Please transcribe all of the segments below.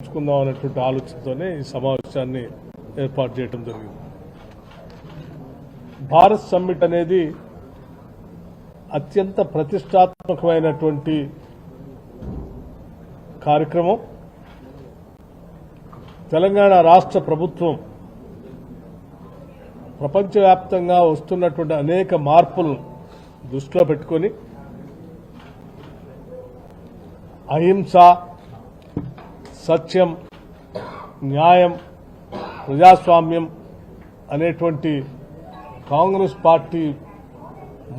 పంచుకుందాం అనేటువంటి ఆలోచనతోనే ఈ సమావేశాన్ని ఏర్పాటు చేయడం జరిగింది. భారత్ సమ్మిట్ అనేది అత్యంత ప్రతిష్టాత్మకమైనటువంటి కార్యక్రమం. తెలంగాణ రాష్ట్ర ప్రభుత్వం ప్రపంచవ్యాప్తంగా వస్తున్నటువంటి అనేక మార్పులను దృష్టిలో పెట్టుకొని అహింస సత్యం న్యాయం ప్రజాస్వామ్యం అనేటువంటి కాంగ్రెస్ పార్టీ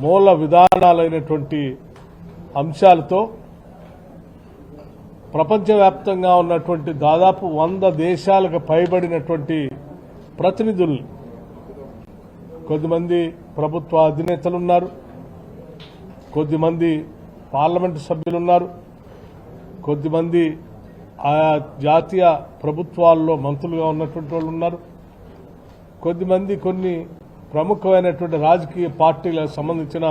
మూల విధానాలైనటువంటి అంశాలతో ప్రపంచవ్యాప్తంగా ఉన్నటువంటి దాదాపు వంద దేశాలకు పైబడినటువంటి ప్రతినిధులు కొద్దిమంది ప్రభుత్వ అధినేతలు ఉన్నారు కొద్దిమంది పార్లమెంటు సభ్యులున్నారు కొద్దిమంది ఆయా జాతీయ ప్రభుత్వాల్లో మంత్రులుగా ఉన్నటువంటి వాళ్ళు ఉన్నారు. కొద్దిమంది కొన్ని ప్రముఖమైనటువంటి రాజకీయ పార్టీలకు సంబంధించిన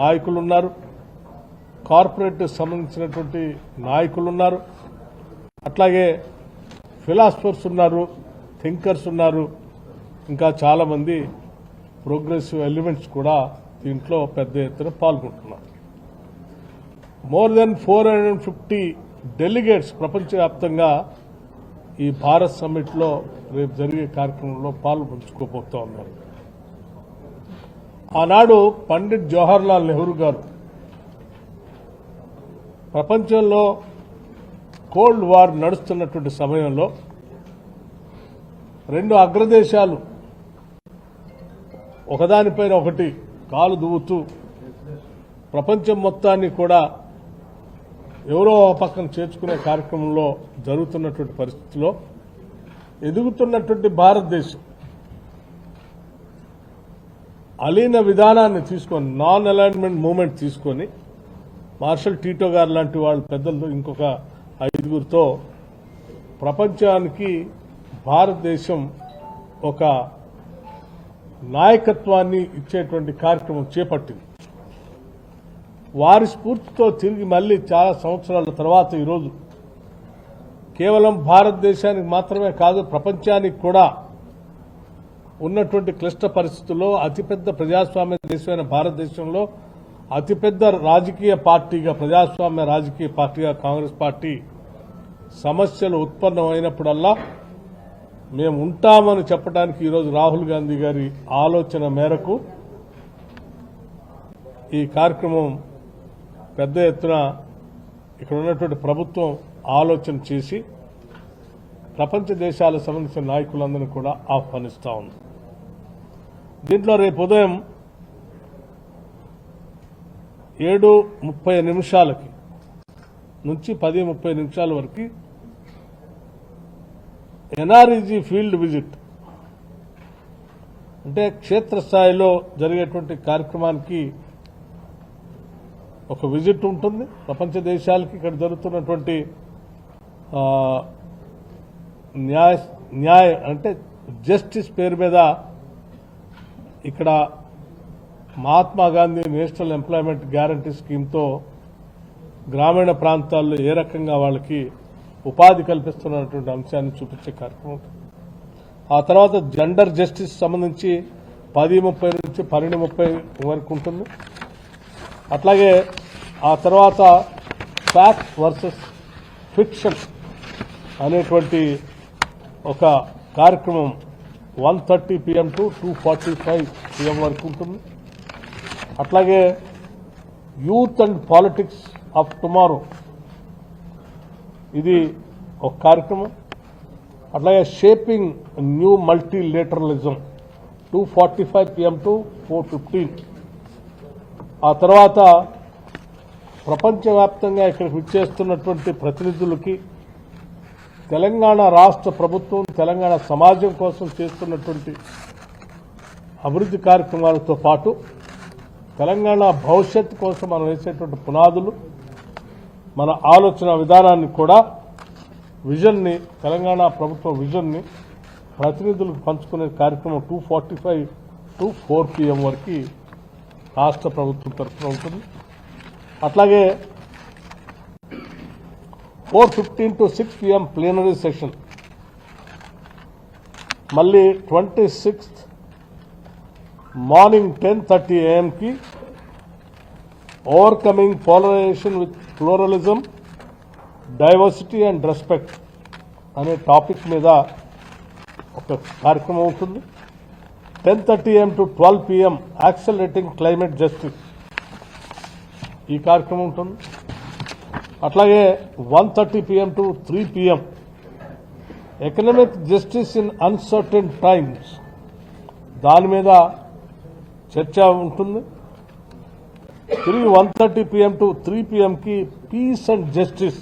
నాయకులు ఉన్నారు. కార్పొరేట్ సంబంధించినటువంటి నాయకులు ఉన్నారు. అట్లాగే ఫిలాసఫర్స్ ఉన్నారు థింకర్స్ ఉన్నారు. ఇంకా చాలామంది ప్రోగ్రెసివ్ ఎలిమెంట్స్ కూడా దీంట్లో పెద్ద ఎత్తున పాల్గొంటున్నారు. More than four hundred fifty delegates ప్రపంచవ్యాప్తంగా ఈ భారత్ సమ్మిట్లో రేపు జరిగే కార్యక్రమంలో పాల్పంచుకోబోతా ఉన్నారు. ఆనాడు పండిట్ జవహర్లాల్ నెహ్రూ గారు ప్రపంచంలో కోల్డ్ వార్ నడుస్తున్నటువంటి సమయంలో రెండు అగ్రదేశాలు ఒకదానిపైన ఒకటి కాలు దువ్వుతూ ప్రపంచం మొత్తాన్ని కూడా ఎవరో పక్కన చేర్చుకునే కార్యక్రమంలో జరుగుతున్నటువంటి పరిస్థితిలో ఎదుగుతున్నటువంటి భారతదేశం అలీన విధానాన్ని తీసుకొని నాన్ అలైన్మెంట్ మూమెంట్ తీసుకొని మార్షల్ టీటో గారు లాంటి వాళ్ళ పెద్దలు ఇంకొక ఐదుగురితో ప్రపంచానికి భారతదేశం ఒక నాయకత్వాన్ని ఇచ్చేటువంటి కార్యక్రమం చేపట్టింది. వారి స్ఫూర్తితో తిరిగి మళ్ళీ చాలా సంవత్సరాల తర్వాత ఈరోజు కేవలం భారతదేశానికి మాత్రమే కాదు ప్రపంచానికి కూడా ఉన్నటువంటి క్లిష్ట పరిస్థితుల్లో అతిపెద్ద ప్రజాస్వామ్య దేశమైన భారతదేశంలో అతిపెద్ద రాజకీయ పార్టీగా ప్రజాస్వామ్య రాజకీయ పార్టీగా కాంగ్రెస్ పార్టీ సమస్యలు ఉత్పన్నమైనప్పుడల్లా మేము ఉంటామని చెప్పడానికి ఈరోజు రాహుల్ గాంధీ గారి ఆలోచన మేరకు ఈ కార్యక్రమం పెద్ద ఎత్తున ఇక్కడ ఉన్నటువంటి ప్రభుత్వం ఆలోచన చేసి ప్రపంచ దేశాలకు సంబంధించిన నాయకులందరినీ కూడా ఆహ్వానిస్తా ఉంది. దీంట్లో రేపు ఉదయం ఏడు ముప్పై నిమిషాలకి నుంచి పది ముప్పై నిమిషాల వరకు ఎన్ఆర్ఈజీ ఫీల్డ్ విజిట్ అంటే క్షేత్రస్థాయిలో జరిగేటువంటి కార్యక్రమానికి ఒక విజిట్ ఉంటుంది. ప్రపంచ దేశాలకి ఇక్కడ జరుగుతున్నటువంటి న్యాయ న్యాయ అంటే జస్టిస్ పేరు మీద ఇక్కడ Mahatma Gandhi national employment guarantee స్కీమ్తో గ్రామీణ ప్రాంతాల్లో ఏ రకంగా వాళ్ళకి ఉపాధి కల్పిస్తున్నటువంటి అంశాన్ని చూపించే కార్యక్రమం ఆ తర్వాత జెండర్ జస్టిస్ సంబంధించి పది ముప్పై నుంచి పన్నెండు ముప్పై వరకు ఉంటుంది. అట్లాగే ఆ తర్వాత ఫ్యాక్ట్ వర్సెస్ ఫిక్షన్ అనేటువంటి ఒక కార్యక్రమం one thirty PM to two forty five PM వరకు ఉంటుంది. అట్లాగే youth and politics of tomorrow ఇది ఒక కార్యక్రమం. అట్లాగే shaping new multilateralism two forty five PM to four fifteen ఆ తర్వాత ప్రపంచవ్యాప్తంగా ఇక్కడికి విచ్చేస్తున్నటువంటి ప్రతినిధులకి తెలంగాణ రాష్ట్ర ప్రభుత్వం తెలంగాణ సమాజం కోసం చేస్తున్నటువంటి అభివృద్ధి కార్యక్రమాలతో పాటు తెలంగాణ భవిష్యత్తు కోసం మనం వేసేటువంటి పునాదులు మన ఆలోచన విధానాన్ని కూడా విజన్ని తెలంగాణ ప్రభుత్వ విజన్ని ప్రతినిధులకు పంచుకునే కార్యక్రమం two forty five to four PM వరకు రాష్ట్ర ప్రభుత్వం తరఫున ఉంటుంది. అట్లాగే four fifteen to six PM plenary session మళ్ళీ twenty sixth morning ten thirty ఏఎంకి overcoming polarisation with pluralism diversity and respect అనే టాపిక్ మీద ఒక కార్యక్రమం ఉంటుంది ten thirty AM to twelve PM accelerating climate justice ఈ కార్యక్రమం ఉంటుంది. అట్లాగే one thirty PM to three PM economic justice in uncertain times దాని మీద చర్చ ఉంటుంది. తిరిగి one thirty PM to three పిఎంకి peace and justice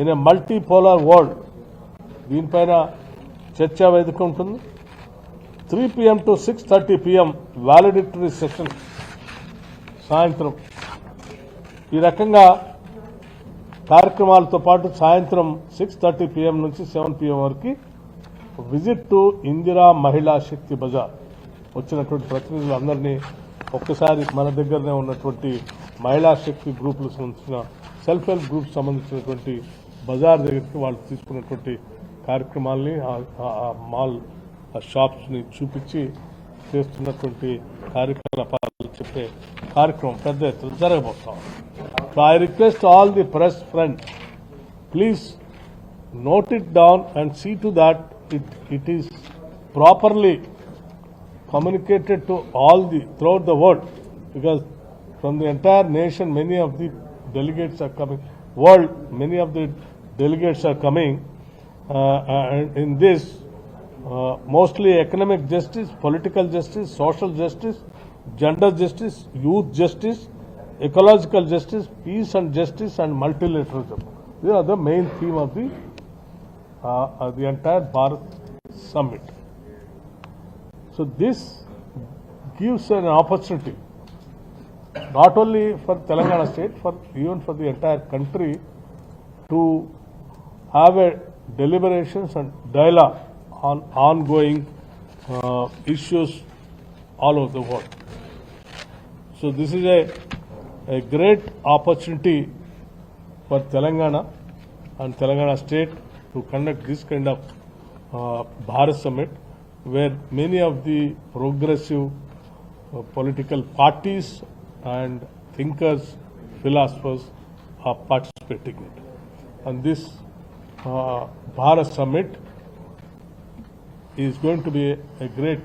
in a multipolar world దీనిపైన చర్చా వేదిక ఉంటుంది. Three PM to six thirty PM valedictory session సాయంత్రం. ఈ రకంగా కార్యక్రమాలతో పాటు సాయంత్రం సిక్స్ థర్టీ పిఎం నుంచి సెవెన్ పిఎం వరకు విజిట్ టు ఇందిరా మహిళా శక్తి బజార్ వచ్చినటువంటి ప్రతినిధులందరినీ ఒక్కసారి మన దగ్గరనే ఉన్నటువంటి మహిళా శక్తి గ్రూపులకు సంబంధించిన సెల్ఫ్ హెల్ప్ గ్రూప్ సంబంధించినటువంటి బజార్ దగ్గరికి వాళ్ళు తీసుకున్నటువంటి కార్యక్రమాల్ని ఆ- మాల్ ఆ షాప్స్ని చూపించి చేస్తున్నటువంటి కార్యకలాపాలు చెప్పే కార్యక్రమం పెద్ద ఎత్తున జరగబోతాం So I request all the press friends, please note it down and see to that it, it is properly communicated to all the throughout the world because from the entire nation many of the delegates are coming world many of the delegates are coming uh, uh and in this uh, mostly economic justice political justice social justice gender justice youth justice ecological justice, peace and justice, and multilateralism. These are the main theme of the uh, the entire Bharat summit. So this gives an opportunity not only for Telangana state, for even for the entire country to have a deliberations and dialogue on ongoing uh, issues all over the world. So this is a, a great opportunity for Telangana and Telangana state to conduct this kind of uh, Bharat summit where many of the progressive uh, political parties and thinkers, philosophers are participating in it. And this uh, Bharat summit is going to be a great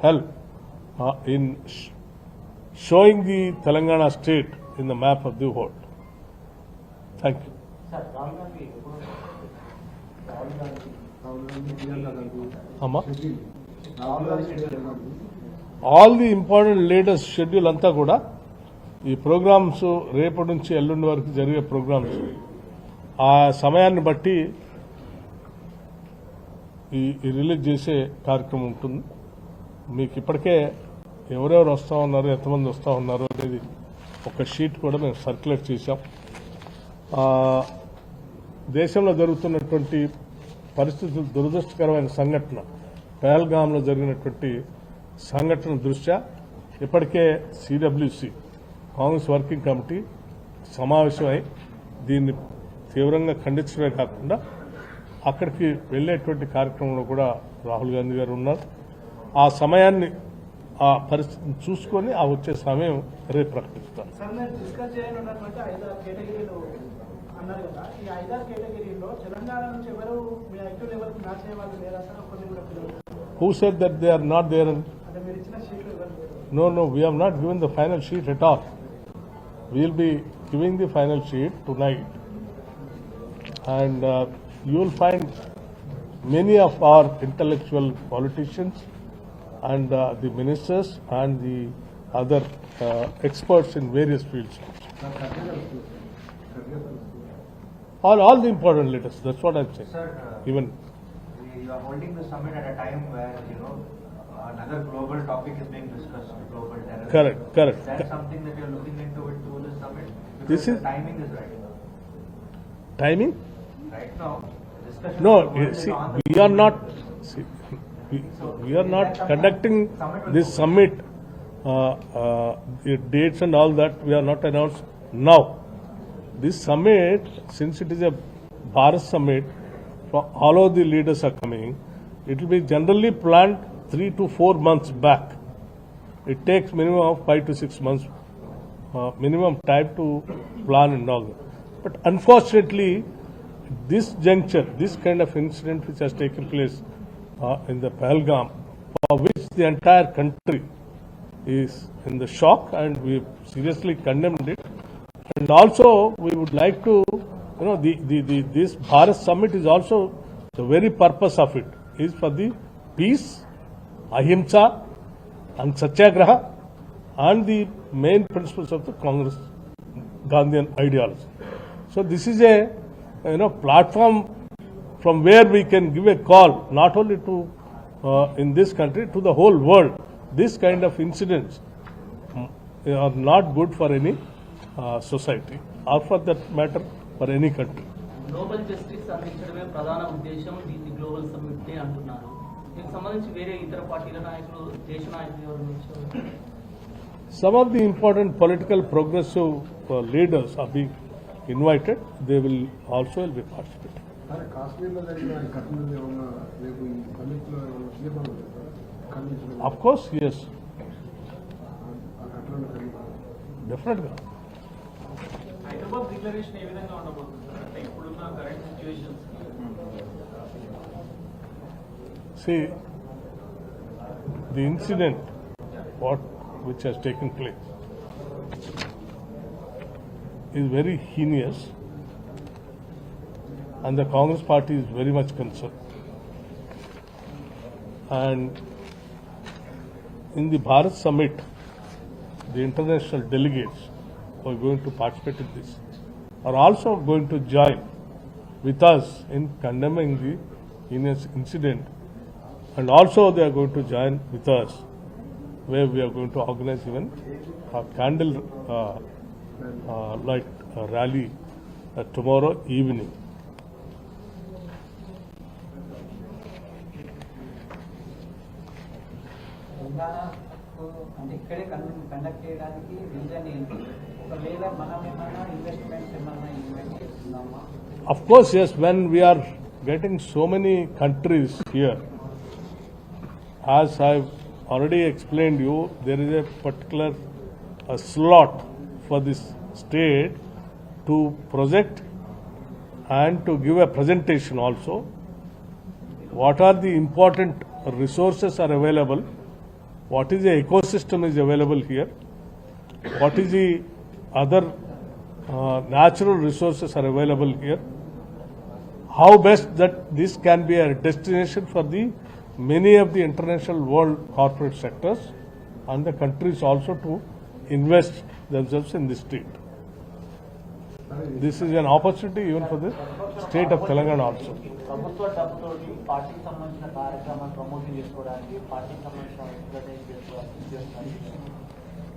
help uh, in sh- showing the Telangana state in the map of world. Thank you. All the important latest schedule అంతా కూడా ఈ programmes రేపటి నుంచి ఎల్లుండి వరకు జరిగే programmes ఆ సమయాన్ని బట్టి ఈ రిలీజ్ చేసే కార్యక్రమం ఉంటుంది. మీకు ఇప్పటికే ఎవరెవరు వస్తూ ఉన్నారు ఎంతమంది వస్తూ ఉన్నారు అనేది ఒక షీట్ కూడా మేము సర్క్యులేట్ చేశాం. దేశంలో జరుగుతున్నటువంటి పరిస్థితులు దురదృష్టకరమైన సంఘటన పహల్గాంలో జరిగినటువంటి సంఘటన దృష్ట్యా ఇప్పటికే సిడబ్ల్యూసి కాంగ్రెస్ వర్కింగ్ కమిటీ సమావేశమై దీన్ని తీవ్రంగా ఖండించడమే కాకుండా అక్కడికి వెళ్ళేటువంటి కార్యక్రమంలో కూడా రాహుల్ గాంధీ గారు ఉన్నారు. ఆ సమయాన్ని ఆ పరిస్థితిని చూసుకొని ఆ వచ్చే సమయం రేపు పిల్లలు who said that they are not there and no, we have not given the final sheet at all. We will be giving the final sheet tonight. And uh, you will find many of our intellectual politicians and uh, the ministers and the other uh, experts in various fields. All, all the important letters, that's what I'm saying. Sir, uh, Even, you are holding the summit at a time where, you know, another global topic is being discussed, global terrorism. Correct, correct. Is that something that you're looking into it through this summit? This Because the is- timing is right. timing? Right now, the discussion. No, of the world is see, we are not, see, we, are not conducting this summit, uh, uh, dates and all that, we are not announced now. This summit, since it is a Bharat Summit, for all of the leaders are coming, it will be generally planned three to four months back. It takes minimum of five to six months, uh, minimum time to plan and all. But unfortunately, this juncture, this kind of incident which has taken place uh, in the Pahalgam, for which the entire country is in the shock and we seriously condemned it. And also, we would like to, you know, the, the, the, this Bharat Summit is also, the very purpose of it is for the peace, ahimsa, and satyagraha, and the main principles of the Congress Gandhian ideology. So this is a, you know, platform from where we can give a call, not only to, uh, in this country, to the whole world. This kind of incidents mm, are not good for any uh, society, or for that matter, for any country. Global justice అందించడమే ప్రధాన ఉద్దేశం దీన్ని global summit అంటున్నారు దీనికి సంబంధించి వేరే ఇతర పార్టీల నాయకులు దేశ నాయకులు ఎవరు వచ్చారు Some of the important political progressive uh, leaders are being invited. They will also will be participating. అరే కాశ్మీర్లో జరిగిన ఘటనలు ఏమన్నా రేపు ఈ ఏమన్నా సీఎం ఖండించడం Of course, yes, ఆ ఘటనలు కలిగి definitely. హైదరాబాద్ డిక్లరేషన్ ఏ విధంగా ఉండబోతుంది? సార్ అంటే ఇప్పుడున్న current situations See, the incident, what which has taken place, is very heinous, and the Congress party is very much concerned. And in the Bharat summit, the international delegates who are going to participate in this are also going to join with us in condemning the incident and also they are going to join with us where we are going to organize even a candle uh, uh, light uh, rally uh, tomorrow evening. తెలంగాణకు అంటే ఇక్కడే conduct చేయడానికి reason ఏంటి ఒకవేళ మనం ఏమైనా investments ఏమైనా invest చేస్తున్నామా Of course, yes, when we are getting so many countries here, as I've already explained you, there is a particular uh, slot for this state to project and to give a presentation also. What are the important resources are available? what is the ecosystem is available here? What is the other uh, natural resources are available here? how best that this can be a destination for the many of the international world corporate sectors and the countries also to invest themselves in this state. This is an opportunity even for the state of Telangana also. ప్రభుత్వ డబ్బుతోటి పార్టీకి సంబంధించిన కార్యక్రమాలు promotion చేసుకోవడానికి పార్టీకి సంబంధించిన advertise చేసుకోవడానికి చేస్తున్నారు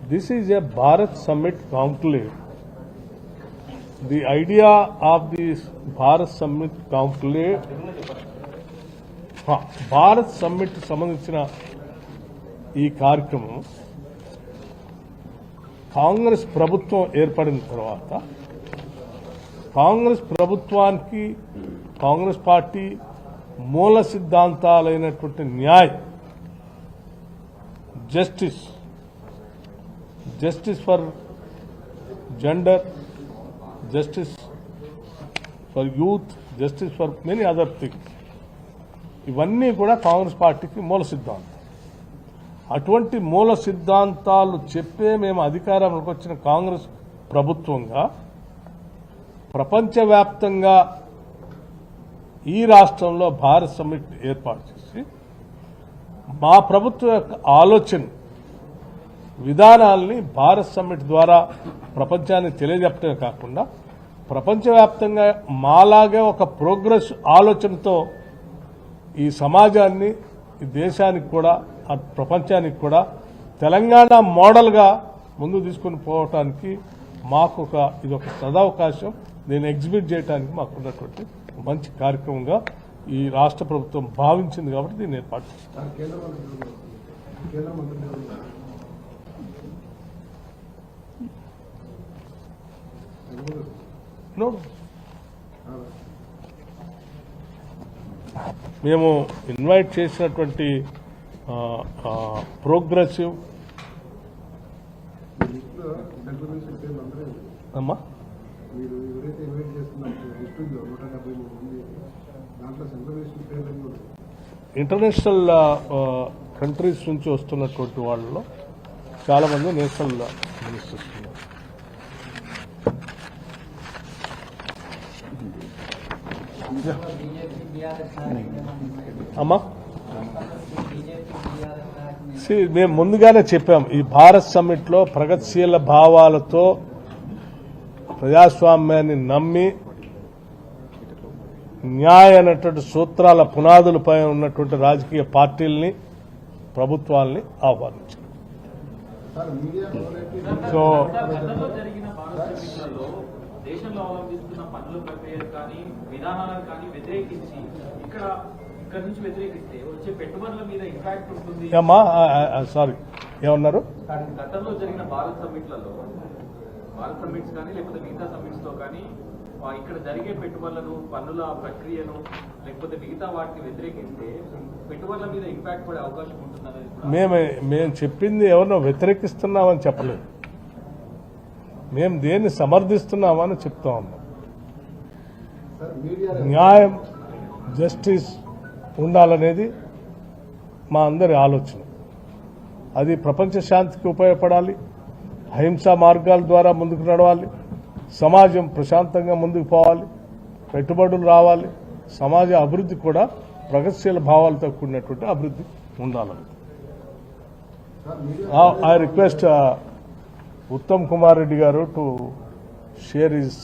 This is a Bharat Summit conclave. The idea of this Bharat Summit conclave, Bharat summit సంబంధించిన ఈ కార్యక్రమం కాంగ్రెస్ ప్రభుత్వం ఏర్పడిన తర్వాత కాంగ్రెస్ ప్రభుత్వానికి కాంగ్రెస్ పార్టీ మూల సిద్ధాంతాలైనటువంటి Nyay justice justice for gender justice for youth justice for many other things ఇవన్నీ కూడా కాంగ్రెస్ పార్టీకి మూల సిద్ధాంతం. అటువంటి మూల సిద్ధాంతాలు చెప్పే మేము అధికారంలోకి వచ్చిన కాంగ్రెస్ ప్రభుత్వంగా ప్రపంచవ్యాప్తంగా ఈ రాష్ట్రంలో భారత్ సమ్మిట్ ఏర్పాటు చేసి మా ప్రభుత్వం యొక్క ఆలోచన విధానాల్ని భారత్ సమ్మిట్ ద్వారా ప్రపంచాన్ని తెలియజెప్పడమే కాకుండా ప్రపంచవ్యాప్తంగా మాలాగే ఒక ప్రోగ్రెస్ ఆలోచనతో ఈ సమాజాన్ని ఈ దేశానికి కూడా ప్రపంచానికి కూడా తెలంగాణ మోడల్గా ముందు తీసుకుని పోవటానికి మాకు ఒక ఇది ఒక సదవకాశం. దీన్ని ఎగ్జిబిట్ చేయడానికి మాకు ఉన్నటువంటి మంచి కార్యక్రమంగా ఈ రాష్ట్ర ప్రభుత్వం భావించింది కాబట్టి దీన్ని ఏర్పాటు చేస్తాం సార్ కేంద్ర మంత్రులు ఉన్నారు. కేంద్ర మంత్రులు ఉన్నారు. ఎవరు? No, ఆ, మేము ఇన్వైట్ చేసినటువంటి ప్రోగ్రెసివ్ అమ్మా ఇంటర్నేషనల్ కంట్రీస్ నుంచి వస్తున్నటువంటి వాళ్ళలో చాలామంది నేషనల్ మినిస్టర్స్ ఉన్నారు. అమ్మా? మేము ముందుగానే చెప్పాం ఈ భారత్ సమ్మిట్లో ప్రగతిశీల భావాలతో ప్రజాస్వామ్యాన్ని నమ్మి న్యాయ అనేటువంటి సూత్రాల పునాదులపై ఉన్నటువంటి రాజకీయ పార్టీల్ని ప్రభుత్వాల్ని ఆహ్వానించారు. సో గతంలో జరిగిన భారత ఎన్నికలలో దేశంలో అవలంబిస్తున్న పన్నుల ప్రక్రియలు కానీ విధానాలను కానీ వ్యతిరేకించి ఇక్కడ ఇక్కడ నుంచి వ్యతిరేకిస్తే వచ్చే పెట్టుబడుల మీద ఇంపాక్ట్ ఉంటుంది. అమ్మా సారీ ఏమన్నారు? గతంలో జరిగిన భారత్ సమ్మిట్లలో భారత్ సమ్మిట్స్ కానీ లేకపోతే మిగతా సమ్మిట్స్లో కానీ ఇక్కడ జరిగే పెట్టుబడులను పన్నుల ప్రక్రియను లేకపోతే మిగతా వాటిని వ్యతిరేకిస్తే పెట్టుబడుల మీద ఇంపాక్ట్ పడే అవకాశం ఉంటుందనేది మేము మేము చెప్పింది ఎవరినో వ్యతిరేకిస్తున్నామని చెప్పలేదు. మేము దేన్ని సమర్థిస్తున్నామని చెప్తా ఉన్నాం. న్యాయం జస్టిస్ ఉండాలనేది మా అందరి ఆలోచన. అది ప్రపంచ శాంతికి ఉపయోగపడాలి అహింసా మార్గాల ద్వారా ముందుకు నడవాలి. సమాజం ప్రశాంతంగా ముందుకు పోవాలి పెట్టుబడులు రావాలి సమాజ అభివృద్ధి కూడా ప్రగతిశీల భావాలతో కూడినటువంటి అభివృద్ధి ఉండాలని ఆ ఐ రిక్వెస్ట్ ఉత్తమ్ కుమార్ రెడ్డి గారు టు షేర్ ఇస్